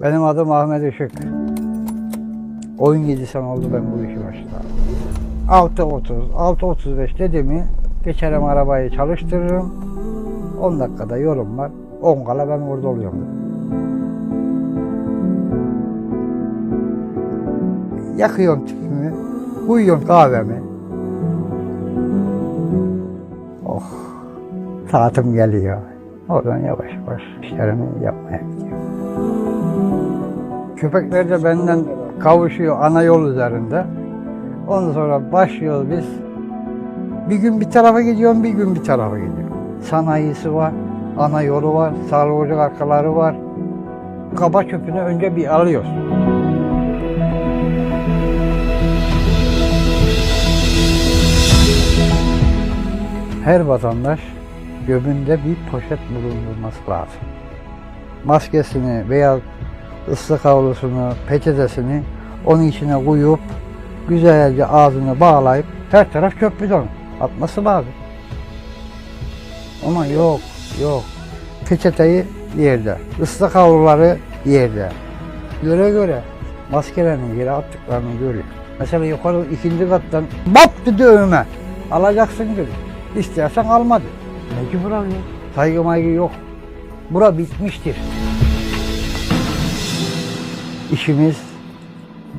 Benim adım Ahmet Işık. 17 sene oldu ben bu işi başladım. 6.30, 6.35 dedi mi geçerim arabayı çalıştırırım. 10 dakikada yolum var. 10 kala ben orada oluyorum. Yakıyorum tüpümü, uyuyorum kahvemi. Oh, saatim geliyor. Oradan yavaş yavaş işlerimi yapmaya gidiyorum. Köpekler de benden kavuşuyor ana yol üzerinde. Ondan sonra başlıyoruz biz. Bir gün bir tarafa gidiyorum, bir gün bir tarafa gidiyorum. Sanayisi var, ana yolu var, sağlık arkaları var. Kaba çöpünü önce bir alıyoruz. Her vatandaş göbünde bir poşet bulundurması lazım. Maskesini veya ıslık havlusunu, peçetesini onun içine koyup güzelce ağzını bağlayıp her taraf çöp bidonu atması lazım. Ama yok, yok. Peçeteyi yerde, ıslak havluları yerde. Göre göre maskelerini yere attıklarını görüyor. Mesela yukarı ikinci kattan bap dedi önüme. Alacaksın dedi. İstersen alma dedi. Mecbur alıyor. Saygı maygı yok. Bura bitmiştir. İşimiz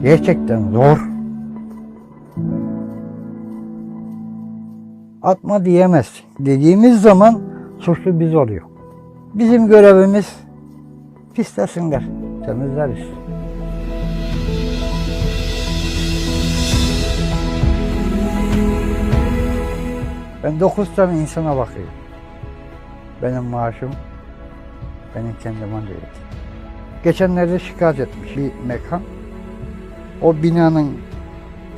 gerçekten zor. Atma diyemezsin. Dediğimiz zaman suçlu biz oluyor. Bizim görevimiz pislesinler, temizleriz. Ben dokuz tane insana bakıyorum. Benim maaşım benim kendime değil. Geçenlerde şikayet etmiş bir mekan. O binanın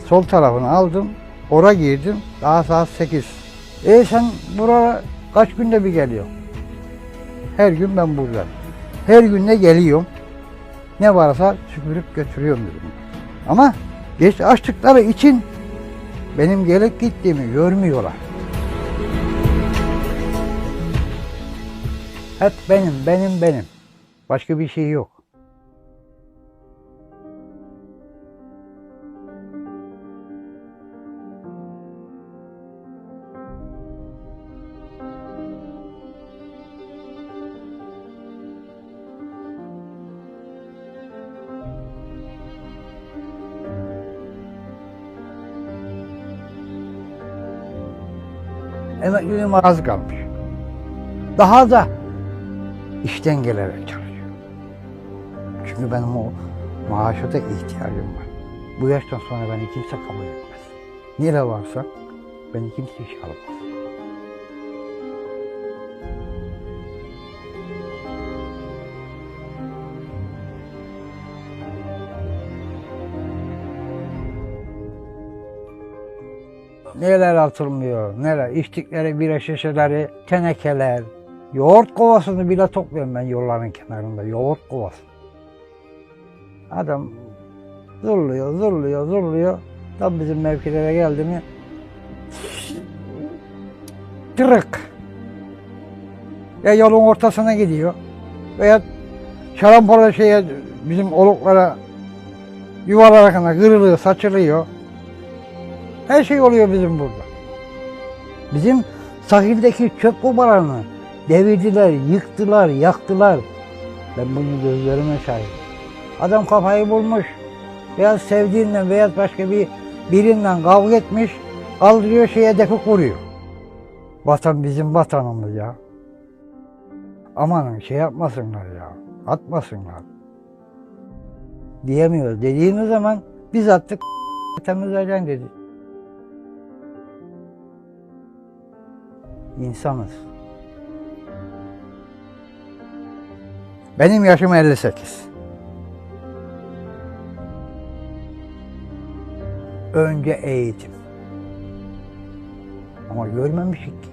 sol tarafını aldım. Ora girdim. Daha saat 8. E sen buraya kaç günde bir geliyorsun? Her gün ben buradayım. Her gün de geliyorum. Ne varsa süpürüp götürüyorum dedim. Ama geç açtıkları için benim gelip gittiğimi görmüyorlar. Hep benim, benim, benim. Başka bir şey yok. Emekliliğim az kalmış. Daha da işten gelerek çalışıyor. Çünkü benim o maaşa da ihtiyacım var. Bu yaştan sonra beni kimse kabul etmez. Nere varsa beni kimse işe alamaz. Neler atılmıyor, neler. içtikleri bira şişeleri, tenekeler, yoğurt kovasını bile topluyorum ben yolların kenarında, yoğurt kovası. Adam zırlıyor, zırlıyor, zırlıyor. Tam bizim mevkilere geldi mi tırık. Ya yolun ortasına gidiyor veya şarampole şeye bizim oluklara yuvalar hakkında kırılıyor, saçılıyor. Her şey oluyor bizim burada. Bizim sahildeki çöp kubalarını devirdiler, yıktılar, yaktılar. Ben bunu gözlerime şahit. Adam kafayı bulmuş. Veya sevdiğinden veya başka bir birinden kavga etmiş. Kaldırıyor şeye hedefi kuruyor. Vatan bizim vatanımız ya. Amanın şey yapmasınlar ya. Atmasınlar. Diyemiyoruz. Dediğimiz zaman biz attık temizleyeceksin dedi. İnsanız. Benim yaşım 58. Önce eğitim. Ama görmemişik ki.